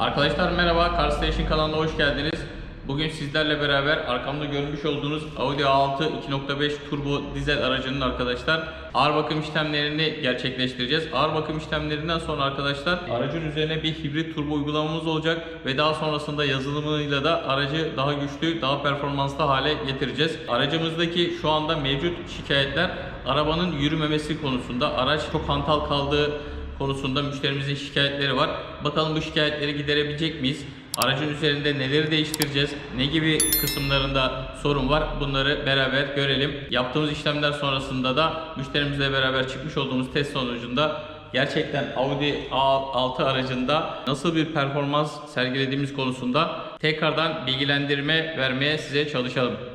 Arkadaşlar merhaba, Car Station kanalına hoş geldiniz. Bugün sizlerle beraber arkamda görmüş olduğunuz Audi A6 2.5 turbo dizel aracının arkadaşlar ağır bakım işlemlerini gerçekleştireceğiz. Ağır bakım işlemlerinden sonra arkadaşlar aracın üzerine bir hibrit turbo uygulamamız olacak ve daha sonrasında yazılımıyla da aracı daha güçlü, daha performanslı hale getireceğiz. Aracımızdaki şu anda mevcut şikayetler arabanın yürümemesi konusunda. Araç çok hantal kaldığı konusunda müşterimizin şikayetleri var. Bakalım bu şikayetleri giderebilecek miyiz? Aracın üzerinde neleri değiştireceğiz? Ne gibi kısımlarında sorun var? Bunları beraber görelim. Yaptığımız işlemler sonrasında da müşterimizle beraber çıkmış olduğumuz test sonucunda gerçekten Audi A6 aracında nasıl bir performans sergilediğimiz konusunda tekrardan bilgilendirme vermeye size çalışalım.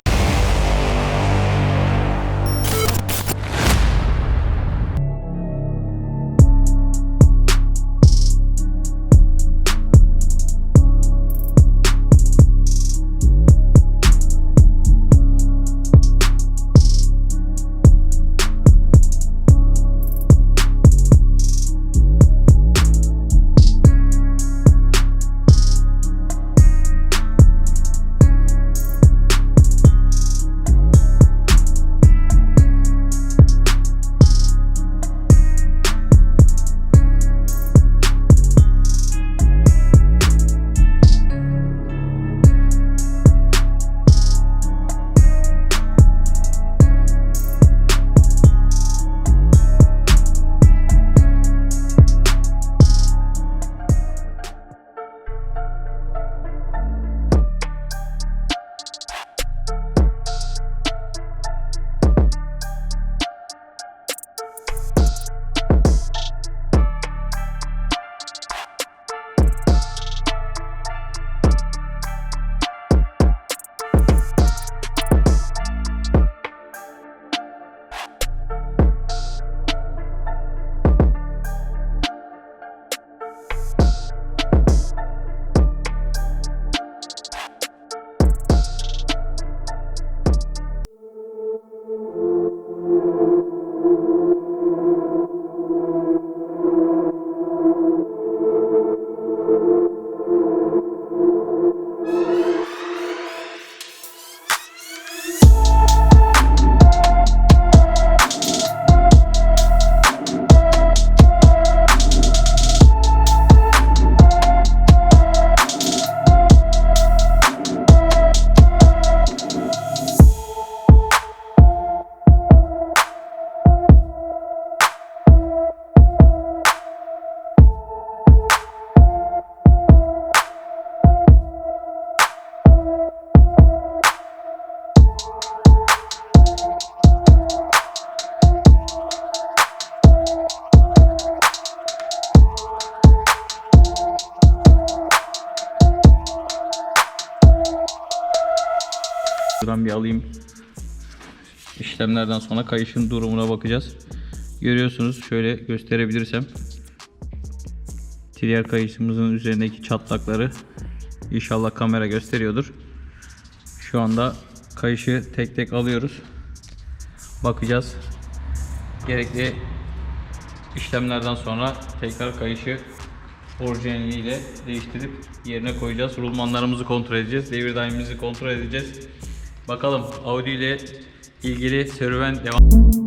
Buradan bir alayım. İşlemlerden sonra kayışın durumuna bakacağız. Görüyorsunuz şöyle gösterebilirsem. Trier kayışımızın üzerindeki çatlakları inşallah kamera gösteriyordur. Şu anda kayışı tek tek alıyoruz. Bakacağız. Gerekli işlemlerden sonra tekrar kayışı orijinaliyle değiştirip yerine koyacağız. Rulmanlarımızı kontrol edeceğiz. Devir daimimizi kontrol edeceğiz. Bakalım Audi ile ilgili serüven devam.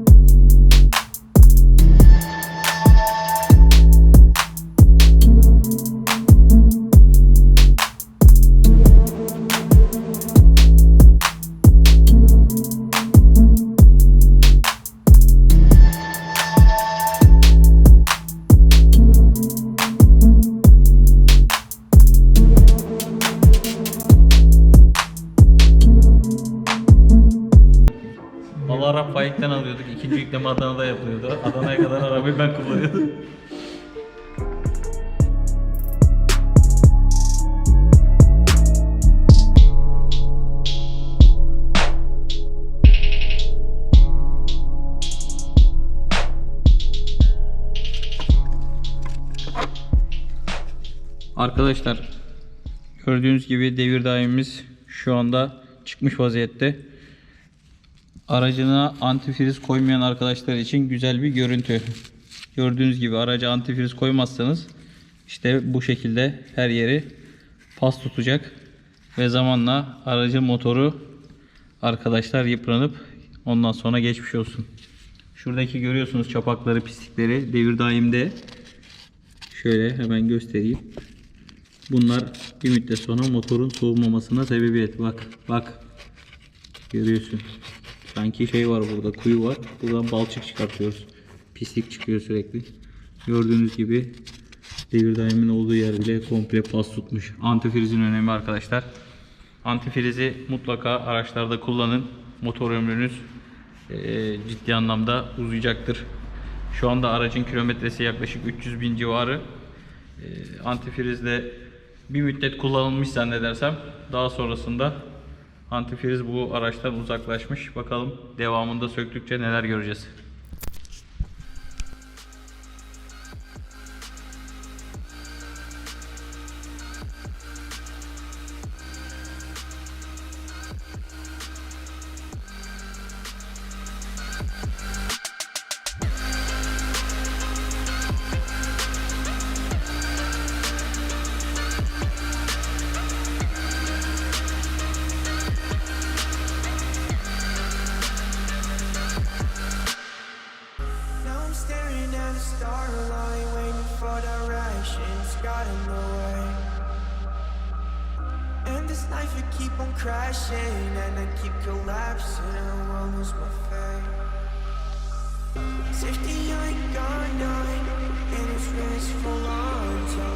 Yükleme Adana'da yapılıyordu. Adana'ya kadar arabayı ben kullanıyordum. Arkadaşlar gördüğünüz gibi devir daimimiz şu anda çıkmış vaziyette. Aracına antifriz koymayan arkadaşlar için güzel bir görüntü. Gördüğünüz gibi araca antifriz koymazsanız İşte bu şekilde her yeri pas tutacak ve zamanla aracın motoru arkadaşlar yıpranıp ondan sonra geçmiş olsun. Şuradaki görüyorsunuz çapakları, pislikleri devir daimde. Şöyle hemen göstereyim. Bunlar bir müddet sonra motorun soğumamasına sebebiyet. Bak, bak. Görüyorsun. Sanki şey var burada, kuyu var. Buradan balçık çıkartıyoruz. Pislik çıkıyor sürekli. Gördüğünüz gibi devir daimin olduğu yer bile komple pas tutmuş. Antifrizin önemi arkadaşlar. Antifrizi mutlaka araçlarda kullanın. Motor ömrünüz eee, ciddi anlamda uzayacaktır. Şu anda aracın kilometresi yaklaşık 300 bin civarı. Eee, antifrizle bir müddet kullanılmış zannedersem daha sonrasında antifriz bu araçtan uzaklaşmış. Bakalım devamında söktükçe neler göreceğiz. Got in the way. And this life it keep on crashing, and I keep collapsing. I will lose my faith. Safety ain't got none, and it's risk full on.